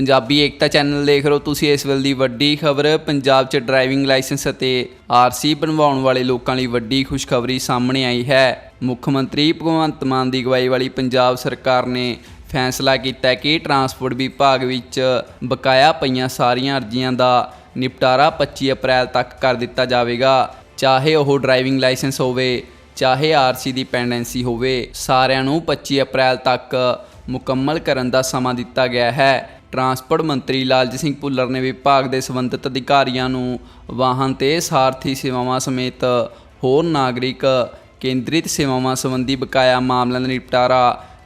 ਪੰਜਾਬੀ ਏਕਤਾ channel ਦੇਖ ਰਹੇ ਹੋ ਤੁਸੀਂ ਇਸ ਵੇਲੇ ਦੀ ਵੱਡੀ ਖਬਰ। ਪੰਜਾਬ 'ਚ ਡਰਾਈਵਿੰਗ ਲਾਇਸੈਂਸ ਅਤੇ ਆਰਸੀ ਬਣਵਾਉਣ ਵਾਲੇ ਲੋਕਾਂ ਲਈ ਵੱਡੀ ਖੁਸ਼ਖਬਰੀ ਸਾਹਮਣੇ ਆਈ ਹੈ। ਮੁੱਖ ਮੰਤਰੀ ਭਗਵੰਤ ਮਾਨ ਦੀ ਅਗਵਾਈ ਵਾਲੀ ਪੰਜਾਬ ਸਰਕਾਰ ਨੇ ਫੈਸਲਾ ਕੀਤਾ ਕਿ ਟਰਾਂਸਪੋਰਟ ਵਿਭਾਗ ਵਿੱਚ ਬਕਾਇਆ ਪਈਆਂ ਸਾਰੀਆਂ ਅਰਜ਼ੀਆਂ ਦਾ ਨਿਪਟਾਰਾ 25 ਅਪ੍ਰੈਲ ਤੱਕ ਕਰ ਦਿੱਤਾ ਜਾਵੇਗਾ। ਚਾਹੇ ਉਹ ਡਰਾਈਵਿੰਗ ਲਾਇਸੈਂਸ ਹੋਵੇ, ਚਾਹੇ ਆਰਸੀ ਦੀ ਪੈਂਡੈਂਸੀ ਹੋਵੇ, ਸਾਰਿਆਂ ਨੂੰ 25 ਅਪ੍ਰੈਲ ਤੱਕ ਮੁਕੰਮਲ ਕਰਨ ਦਾ ਸਮਾਂ ਦਿੱਤਾ ਗਿਆ ਹੈ। ਟਰਾਂਸਪੋਰਟ ਮੰਤਰੀ ਲਾਲਜੀਤ ਸਿੰਘ ਭੁੱਲਰ ਨੇ ਵਿਭਾਗ ਦੇ ਸੰਬੰਧਿਤ ਅਧਿਕਾਰੀਆਂ ਨੂੰ ਵਾਹਨ ਤੇ ਸਾਰਥੀ ਸੇਵਾਵਾਂ ਸਮੇਤ ਹੋਰ ਨਾਗਰਿਕ ਕੇਂਦਰਿਤ ਸੇਵਾਵਾਂ ਸੰਬੰਧੀ ਬਕਾਇਆ ਮਾਮਲਿਆਂ ਦਾ ਨਿਪਟਾਰਾ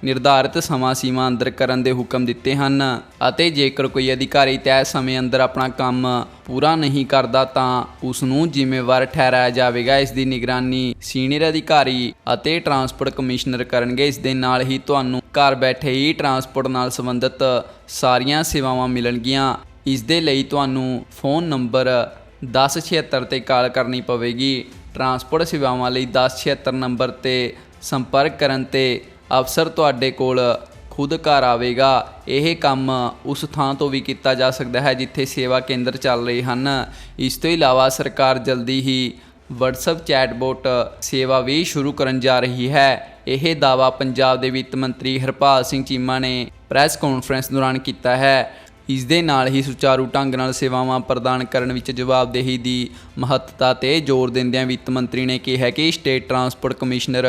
ਨਿਰਧਾਰਿਤ ਸਮਾਂ ਸੀਮਾ ਅੰਦਰ ਕਰਨ ਦੇ ਹੁਕਮ ਦਿੱਤੇ ਹਨ ਅਤੇ ਜੇਕਰ ਕੋਈ ਅਧਿਕਾਰੀ ਤੈਅ ਸਮੇਂ ਅੰਦਰ ਆਪਣਾ ਕੰਮ ਪੂਰਾ ਨਹੀਂ ਕਰਦਾ ਤਾਂ ਉਸ ਨੂੰ ਜ਼ਿੰਮੇਵਾਰ ਠਹਿਰਾਇਆ ਜਾਵੇਗਾ। ਇਸ ਦੀ ਨਿਗਰਾਨੀ ਸੀਨੀਅਰ ਅਧਿਕਾਰੀ ਅਤੇ ਟਰਾਂਸਪੋਰਟ ਕਮਿਸ਼ਨਰ ਕਰਨਗੇ। ਇਸ ਦੇ ਨਾਲ ਹੀ ਤੁਹਾਨੂੰ ਘਰ ਬੈਠੇ ਹੀ ਟਰਾਂਸਪੋਰਟ ਨਾਲ ਸੰਬੰਧਿਤ ਸਾਰੀਆਂ ਸੇਵਾਵਾਂ ਮਿਲਣਗੀਆਂ। ਇਸ ਦੇ ਲਈ ਤੁਹਾਨੂੰ ਫੋਨ ਨੰਬਰ 1076 ਤੇ ਕਾਲ ਕਰਨੀ ਪਵੇਗੀ। ਟਰਾਂਸਪੋਰਟ ਸੇਵਾਵਾਂ ਲਈ 1076 ਨੰਬਰ ਤੇ ਸੰਪਰਕ ਕਰਨ ਤੇ ਅਫਸਰ ਤੁਹਾਡੇ ਕੋਲ ਖੁਦ ਘਰ ਆਵੇਗਾ, ਇਹ ਕੰਮ ਉਸ ਥਾਂ ਤੋਂ ਵੀ ਕੀਤਾ ਜਾ ਸਕਦਾ ਹੈ ਜਿੱਥੇ ਸੇਵਾ ਕੇਂਦਰ ਚੱਲ ਰਹੇ ਹਨ। ਇਸ ਤੋਂ ਇਲਾਵਾ ਸਰਕਾਰ ਜਲਦੀ ਹੀ WhatsApp ਚੈਟਬੋਟ ਸੇਵਾ ਵੀ ਸ਼ੁਰੂ ਕਰਨ ਜਾ ਰਹੀ ਹੈ। ਇਹ ਦਾਵਾ ਪੰਜਾਬ ਦੇ ਵਿੱਤ ਮੰਤਰੀ ਹਰਪਾਲ ਸਿੰਘ ਚੀਮਾ ਨੇ ਪ੍ਰੈਸ ਕਾਨਫਰੰਸ ਦੌਰਾਨ ਕੀਤਾ ਹੈ। ਇਸ ਦੇ ਨਾਲ ਹੀ ਸੁਚਾਰੂ ਢੰਗ ਨਾਲ ਸੇਵਾਵਾਂ ਪ੍ਰਦਾਨ ਕਰਨ ਵਿੱਚ ਜਵਾਬਦੇਹੀ ਦੀ ਮਹੱਤਤਾ ਤੇ ਜ਼ੋਰ ਦਿੰਦਿਆਂ ਵਿੱਤ ਮੰਤਰੀ ਨੇ ਕਿਹਾ ਕਿ ਸਟੇਟ ਟਰਾਂਸਪੋਰਟ ਕਮਿਸ਼ਨਰ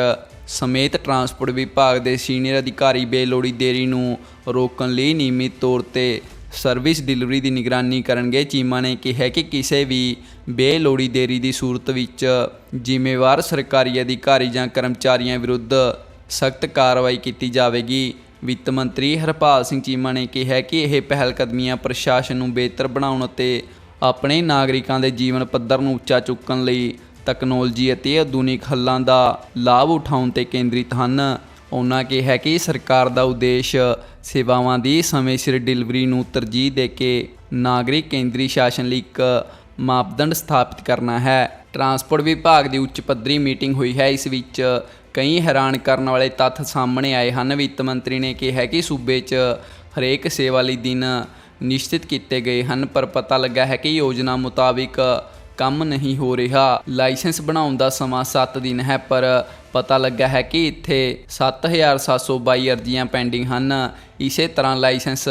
ਸਮੇਤ ਟਰਾਂਸਪੋਰਟ ਵਿਭਾਗ ਦੇ ਸੀਨੀਅਰ ਅਧਿਕਾਰੀ ਬੇਲੋੜੀ ਦੇਰੀ ਨੂੰ ਰੋਕਣ ਲਈ ਨਿਯਮਿਤ ਤੌਰ ਤੇ ਸਰਵਿਸ ਡਿਲੀਵਰੀ ਦੀ ਨਿਗਰਾਨੀ ਕਰਨਗੇ। ਚੀਮਾ ਨੇ ਕਿਹਾ ਕਿ ਕਿਸੇ ਵੀ ਬੇਲੋੜੀ ਦੇਰੀ ਦੀ ਸੂਰਤ ਵਿੱਚ ਜ਼ਿੰਮੇਵਾਰ ਸਰਕਾਰੀ ਅਧਿਕਾਰੀ ਜਾਂ ਕਰਮਚਾਰੀਆਂ ਵਿਰੁੱਧ ਸਖਤ ਕਾਰਵਾਈ ਕੀਤੀ ਜਾਵੇਗੀ। ਵਿੱਤ ਮੰਤਰੀ ਹਰਪਾਲ ਸਿੰਘ ਚੀਮਾ ਨੇ ਕਿਹਾ ਕਿ ਇਹ ਪਹਿਲ ਕਦਮੀਆਂ ਪ੍ਰਸ਼ਾਸਨ ਨੂੰ ਬਿਹਤਰ ਬਣਾਉਣ ਅਤੇ ਆਪਣੇ ਨਾਗਰਿਕਾਂ ਦੇ ਜੀਵਨ ਪੱਧਰ ਨੂੰ ਉੱਚਾ ਚੁੱਕਣ ਲਈ ਤਕਨੋਲੋਜੀ ਅਤੇ ਆਧੁਨਿਕ ਹੱਲਾਂ ਦਾ ਲਾਭ ਉਠਾਉਣ ਤੇ ਕੇਂਦਰਿਤ ਹਨ। ਉਹਨਾਂ ਕਿਹਾ ਕਿ ਸਰਕਾਰ ਦਾ ਉਦੇਸ਼ ਸੇਵਾਵਾਂ ਦੀ ਸਮੇਂ ਸਿਰ ਡਿਲੀਵਰੀ ਨੂੰ ਤਰਜੀਹ ਦੇ ਕੇ ਨਾਗਰਿਕ ਕੇਂਦਰੀ ਸ਼ਾਸਨ ਲਈ ਇੱਕ ਮਾਪਦੰਡ ਸਥਾਪਿਤ ਕਰਨਾ ਹੈ। ਟਰਾਂਸਪੋਰਟ ਵਿਭਾਗ ਦੀ ਉੱਚ ਪੱਧਰੀ ਮੀਟਿੰਗ ਹੋਈ ਹੈ। ਇਸ ਵਿੱਚ ਕਈ ਹੈਰਾਨ ਕਰਨ ਵਾਲੇ ਤੱਥ ਸਾਹਮਣੇ ਆਏ ਹਨ। ਵਿੱਤ ਮੰਤਰੀ ਨੇ ਕਿਹਾ ਕਿ ਸੂਬੇ 'ਚ ਹਰੇਕ ਸੇਵਾ ਲਈ ਦਿਨ ਨਿਸ਼ਚਿਤ ਕੀਤੇ ਗਏ ਹਨ, ਪਰ ਪਤਾ ਲੱਗਾ ਹੈ ਕਿ ਯੋਜਨਾ ਮੁਤਾਬਿਕ ਕੰਮ ਨਹੀਂ ਹੋ ਰਿਹਾ। ਲਾਇਸੈਂਸ ਬਣਾਉਣ ਦਾ ਸਮਾਂ 7 ਦਿਨ ਹੈ, ਪਰ ਪਤਾ ਲੱਗਾ ਹੈ ਕਿ ਇੱਥੇ 7722 ਅਰਜ਼ੀਆਂ ਪੈਂਡਿੰਗ ਹਨ। ਇਸੇ ਤਰ੍ਹਾਂ ਲਾਇਸੈਂਸ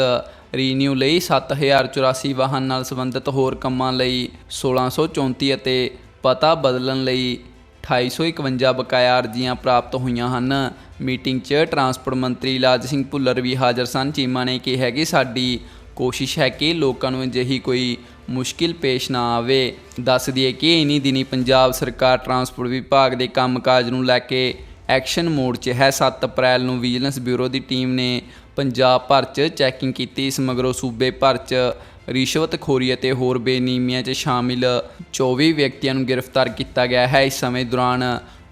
ਰੀਨਿਊ ਲਈ 7084 ਵਾਹਨ ਨਾਲ ਸੰਬੰਧਿਤ ਹੋਰ ਕੰਮਾਂ ਲਈ 1634 ਅਤੇ ਪਤਾ ਬਦਲਣ ਲਈ 2851 ਬਕਾਇਆ ਅਰਜ਼ੀਆਂ ਪ੍ਰਾਪਤ ਹੋਈਆਂ ਹਨ। ਮੀਟਿੰਗ 'ਚ ਟਰਾਂਸਪੋਰਟ ਮੰਤਰੀ ਲਾਜ ਸਿੰਘ ਭੁੱਲਰ ਵੀ ਹਾਜ਼ਰ ਸਨ। ਚੀਮਾ ਨੇ ਕਿਹਾ ਕਿ ਸਾਡੀ ਕੋਸ਼ਿਸ਼ ਹੈ ਕਿ ਲੋਕਾਂ ਨੂੰ ਅਜਿਹੀ ਕੋਈ ਮੁਸ਼ਕਿਲ ਪੇਸ਼ ਨਾ ਆਵੇ। ਦੱਸ ਦਈਏ ਕਿ ਇਨੀ ਦਿਨੀ ਪੰਜਾਬ ਸਰਕਾਰ ਟਰਾਂਸਪੋਰਟ ਵਿਭਾਗ ਦੇ ਕੰਮਕਾਜ ਨੂੰ ਲੈ ਕੇ ਐਕਸ਼ਨ ਮੋਡ 'ਚ ਹੈ। 7 ਅਪ੍ਰੈਲ ਨੂੰ ਵਿਜੀਲੈਂਸ ਬਿਊਰੋ ਦੀ ਟੀਮ ਨੇ ਪੰਜਾਬ ਭਰ 'ਚ ਚੈਕਿੰਗ ਕੀਤੀ। ਇਸ ਮਗਰੋਂ ਸੂਬੇ ਭਰ 'ਚ ਰਿਸ਼ਵਤਖੋਰੀ ਅਤੇ ਹੋਰ ਬੇਨੀਮੀਆਂ 'ਚ ਸ਼ਾਮਿਲ 24 ਵਿਅਕਤੀਆਂ ਨੂੰ ਗ੍ਰਿਫਤਾਰ ਕੀਤਾ ਗਿਆ ਹੈ। ਇਸ ਸਮੇਂ ਦੌਰਾਨ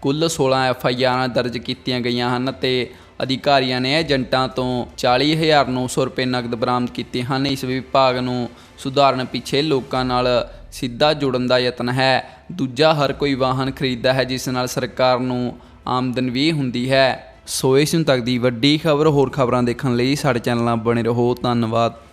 ਕੁੱਲ 16 ਐਫ ਆਈ ਆਰਾਂ ਦਰਜ ਕੀਤੀਆਂ ਗਈਆਂ ਹਨ ਤੇ ਅਧਿਕਾਰੀਆਂ ਨੇ ਏਜੰਟਾਂ ਤੋਂ 40900 ਰੁਪਏ ਨਕਦ ਬਰਾਮਦ ਕੀਤੇ ਹਨ। ਇਸ ਵਿਭਾਗ ਨੂੰ ਸੁਧਾਰਨ ਪਿੱਛੇ ਲੋਕਾਂ ਨਾਲ ਸਿੱਧਾ ਜੁੜਨ ਦਾ ਯਤਨ ਹੈ। ਦੂਜਾ ਹਰ ਕੋਈ ਵਾਹਨ ਖਰੀਦਦਾ ਹੈ, ਜਿਸ ਨਾਲ ਸਰਕਾਰ ਨੂੰ ਆਮਦਨ ਵੀ ਹੁੰਦੀ ਹੈ। ਸੋ ਇਸ ਨੂੰ ਤੱਕ ਦੀ ਵੱਡੀ ਖਬਰ, ਹੋਰ ਖਬਰਾਂ ਦੇਖਣ ਲਈ ਸਾਡੇ ਚੈਨਲ ਨਾਲ ਬਣੇ ਰਹੋ। ਧੰਨਵਾਦ।